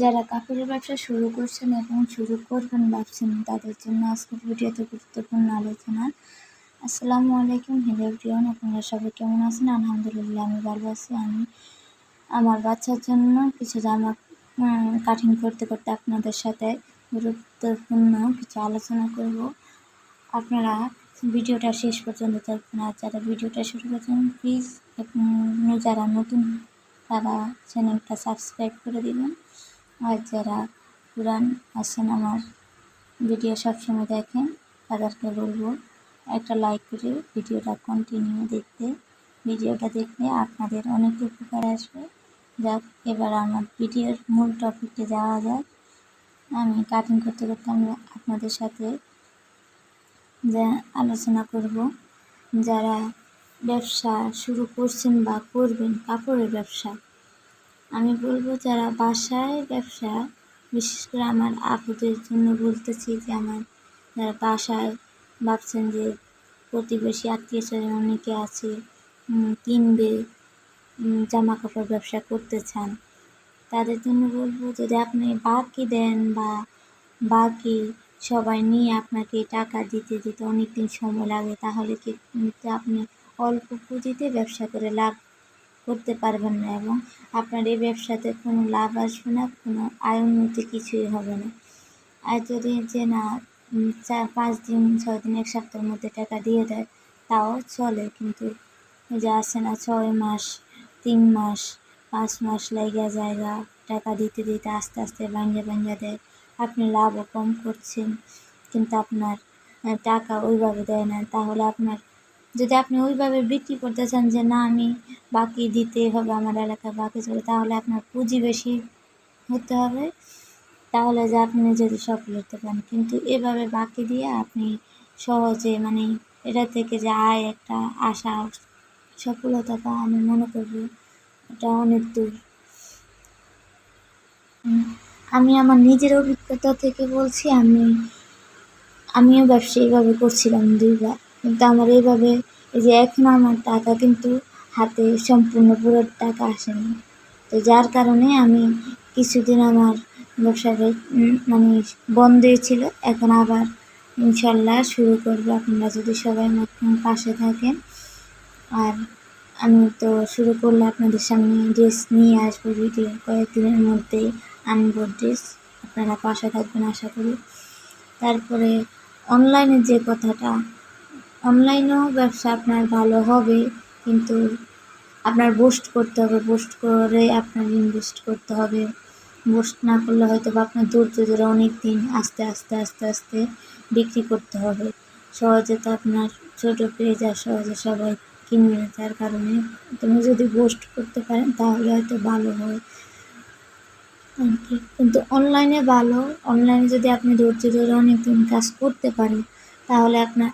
যারা কাপড়ের ব্যবসা শুরু করছেন এবং শুরু করবেন ভাবছেন, তাদের জন্য আজকের ভিডিওতে গুরুত্বপূর্ণ আলোচনা। আসসালামু আলাইকুম, হ্যালো আপনারা সবাই কেমন আছেন? আলহামদুলিল্লাহ, আমি ভালো আছি। আমি আমার বাচ্চার জন্য কিছু জামা কাটিং করতে করতে আপনাদের সাথে গুরুত্বপূর্ণ কিছু আলোচনা করব। আপনারা ভিডিওটা শেষ পর্যন্ত দেখবেন। আর যারা ভিডিওটা শুরু করছেন প্লিজ যারা নতুন, তারা চ্যানেলটা সাবস্ক্রাইব করে দিবেন। আর যারা পুরান আছেন আমার ভিডিও সবসময় দেখেন, তাদেরকে বলব একটা লাইক করে ভিডিওটা কন্টিনিউ দেখতে। ভিডিওটা দেখলে আপনাদের অনেক উপকার আসবে। যাক, এবার আমার ভিডিওর মূল টপিকে যাওয়া যাক। আমি কাটিং করতে করতে আমি আপনাদের সাথে যা আলোচনা করব। যারা ব্যবসা শুরু করছেন বা করবেন কাপড়ের ব্যবসা আমি বলব, যারা বাসায় ব্যবসা, বিশেষ করে আমার আপুদের জন্য বলতেছি যে আমার যারা বাসায় ভাবছেন যে প্রতিবেশী, আত্মীয় স্বজন অনেকে আছে কিনবে জামা কাপড় ব্যবসা করতে চান, তাদের জন্য বলব, যদি আপনি বাকি দেন বা বাকি সবাই নিয়ে আপনাকে টাকা দিতে দিতে অনেক দিন সময় লাগে, তাহলে কিন্তু আপনি অল্প পুঁজিতে ব্যবসা করে লাভ করতে পারবেন না এবং আপনার এই ব্যবসাতে কোনো লাভ আসবে না, কোনো আয় উন্নতি কিছুই হবে না। আর যদি যে না চার, পাঁচ দিন, ছয় দিন, এক সপ্তাহের মধ্যে টাকা দিয়ে দেয়, তাও চলে। কিন্তু যে আসে না, ছয় মাস, তিন মাস, পাঁচ মাস লেগে জায়গা, টাকা দিতে দিতে আস্তে আস্তে ভাঙ্গে ভাঙ্গে দেয়। আপনি লাভও কম করছেন, কিন্তু আপনার টাকা ওইভাবে দেয় না। তাহলে আপনার যদি আপনি ওইভাবে বিক্রি করতে চান যে, না, আমি বাকি দিতে হবে আমার এলাকায় বাকি চলে, তাহলে আপনার পুঁজি বেশি হতে হবে। তাহলে যে আপনি যদি সফল হতে পারেন। কিন্তু এভাবে বাকি দিয়ে আপনি সহজে মানে এটা থেকে যে আয়, একটা আশা, সফলতা পাওয়া আমি মনে করব এটা অনেক দূর। আমি আমার নিজের অভিজ্ঞতা থেকে বলছি, আমি, আমিও ব্যবসা এইভাবে করছিলাম দুইবার। কিন্তু আমার এইভাবে এই যে এখন আমার টাকা কিন্তু হাতে সম্পূর্ণ পুরো টাকা আসেনি। তো যার কারণে আমি কিছুদিন আমার ব্যবসাটা মানে বন্ধই ছিল। এখন আবার ইনশাল্লাহ শুরু করব। আপনারা যদি সবাই আমার পাশে থাকেন, আর আমি তো শুরু করলে আপনাদের সামনে ড্রেস নিয়ে আসব ভিডিও। কয়েকদিনের মধ্যেই আনব ড্রেস আপনারা পাশে থাকবেন আশা করি। তারপরে অনলাইনে যে কথাটা অনলাইনেও ব্যবসা আপনার ভালো হবে, কিন্তু আপনার বোস্ট করতে হবে বোস্ট করে আপনার ইনভেস্ট করতে হবে। বোস্ট না করলে হয়তো বা আপনার ধৈর্য ধরে অনেক দিন আস্তে আস্তে আস্তে আস্তে বিক্রি করতে হবে। সহজে তো আপনার ছোটো পেয়ে যায় সহজে সবাই কিনবে যার কারণে তুমি যদি বোস্ট করতে পারেন তাহলে হয়তো ভালো হয়। কিন্তু অনলাইনে ভালো, অনলাইনে যদি আপনি ধৈর্য ধরে অনেক দিন কাজ করতে পারেন, তাহলে আপনার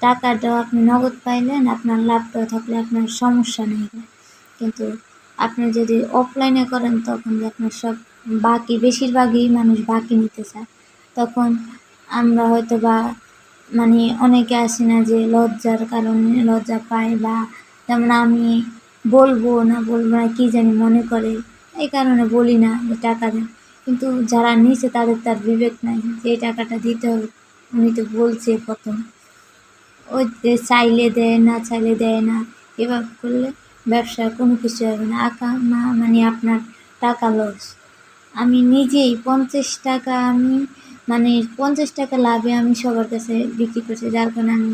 টাকাটাও আপনি নগদ পাইলেন, আপনার লাভটাও থাকলে আপনার সমস্যা নেই। কিন্তু আপনি যদি অফলাইনে করেন, তখন যে আপনার সব বাকি, বেশিরভাগই মানুষ বাকি নিতে চায়। তখন আমরা হয়তো বা মানে অনেকে আসি না যে লজ্জার কারণে লজ্জা পায় বা যেমন আমি বলব না বলব না, কী জানি মনে করে, এই কারণে বলি না যে টাকা দেন। কিন্তু যারা নিচে তাদের তার বিবেক নাই যে টাকাটা দিতে হবে। উনি তো বলছে প্রথম। ওই চাইলে দেয় না, চাইলে দেয় না, এভাবে করলে ব্যবসা কোনো কিছু হবে না। আঁকা, মা মানে আপনার টাকা লস আমি নিজেই পঞ্চাশ টাকা আমি মানে পঞ্চাশ টাকা লাভে আমি সবার কাছে বিক্রি করছি, যার কারণে আমি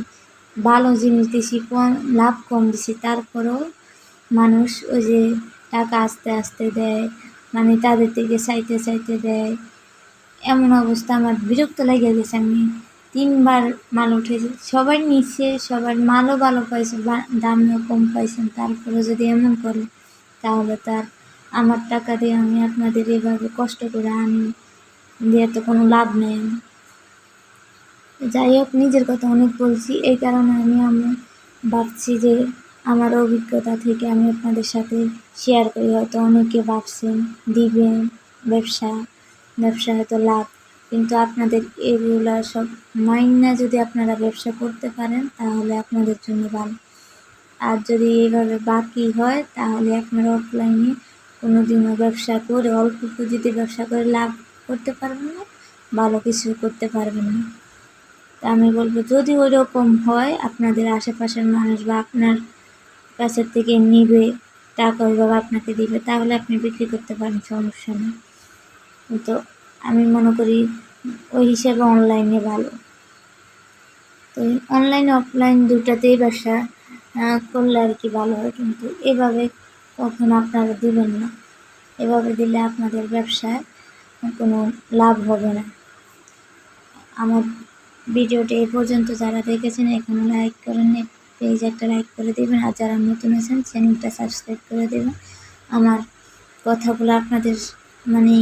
ভালো জিনিস দিছি, কম, লাভ কম দিছি। তারপরেও মানুষ ওই যে টাকা আস্তে আস্তে দেয় মানে তাদের থেকে চাইতে চাইতে দেয়। এমন অবস্থা আমার বিরক্ত লেগে গেছে আমি। তিনবার মাল উঠেছে। সবাই নিচ্ছে সবার মালও ভালো পাইছে দামও কম পাইছেন তারপরে যদি এমন করে, তাহলে তার আমার টাকা দিয়ে আমি আপনাদের এভাবে কষ্ট করে আনি, দিয়ে তো কোনো লাভ নেই। আমি যাই হোক, নিজের কথা অনেক বলছি, এই কারণে আমি আমি ভাবছি যে আমার অভিজ্ঞতা থেকে আমি আপনাদের সাথে শেয়ার করি। হয়তো অনেকে ভাবছেন দিবেন ব্যবসা ব্যবসা হয়তো লাভ কিন্তু আপনাদের এগুলা সব মাইন্ড যদি আপনারা ব্যবসা করতে পারেন, তাহলে আপনাদের জন্য ভালো। আর যদি এইভাবে বাকি হয়, তাহলে আপনারা অফলাইনে কোনো দিনও ব্যবসা করে, অল্প পুঁজিতে ব্যবসা করে লাভ করতে পারবেন না, ভালো কিছু করতে পারবেন না। তা আমি বলব, যদি ওই রকম হয়, আপনাদের আশেপাশের মানুষ বা আপনার কাছের থেকে নিবে, টাকা ওইভাবে আপনাকে দিবে, তাহলে আপনি বিক্রি করতে পারেন, সমস্যা নেই। কিন্তু আমি মনে করি ওই হিসাবে অনলাইনে ভালো। তো অনলাইন অফলাইন দুটাতেই ব্যবসা করলে আর কি ভালো হয় কিন্তু এভাবে কখনো আপনারা দিবেন না। এভাবে দিলে আপনাদের ব্যবসায় কোনো লাভ হবে না। আমার ভিডিওটি এই পর্যন্ত। যারা দেখেছেন, এখনও লাইক করেন পেজ একটা লাইক করে দেবেন। আর যারা নতুন আছেন চ্যানেলটা সাবস্ক্রাইব করে দেবেন। আমার কথাগুলো আপনাদের মানে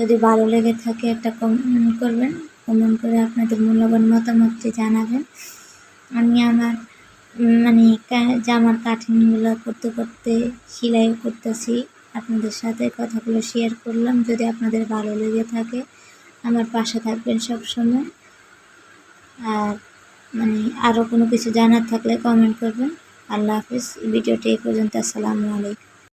যদি ভালো লেগে থাকে একটা কমেন্ট করবেন, কমেন্ট করে আপনাদের মূল্যবান মতামতটি জানাবেন। আমি আমার মানে জামার কাটিংগুলো করতে করতে সেলাইও করতেছি, আপনাদের সাথে কথাগুলো শেয়ার করলাম। যদি আপনাদের ভালো লেগে থাকে, আমার পাশে থাকবেন সব সময় আর মানে আরও কোনো কিছু জানার থাকলে কমেন্ট করবেন। আল্লাহ হাফিজ ভিডিওটি এই পর্যন্ত, আসসালামু আলাইকুম।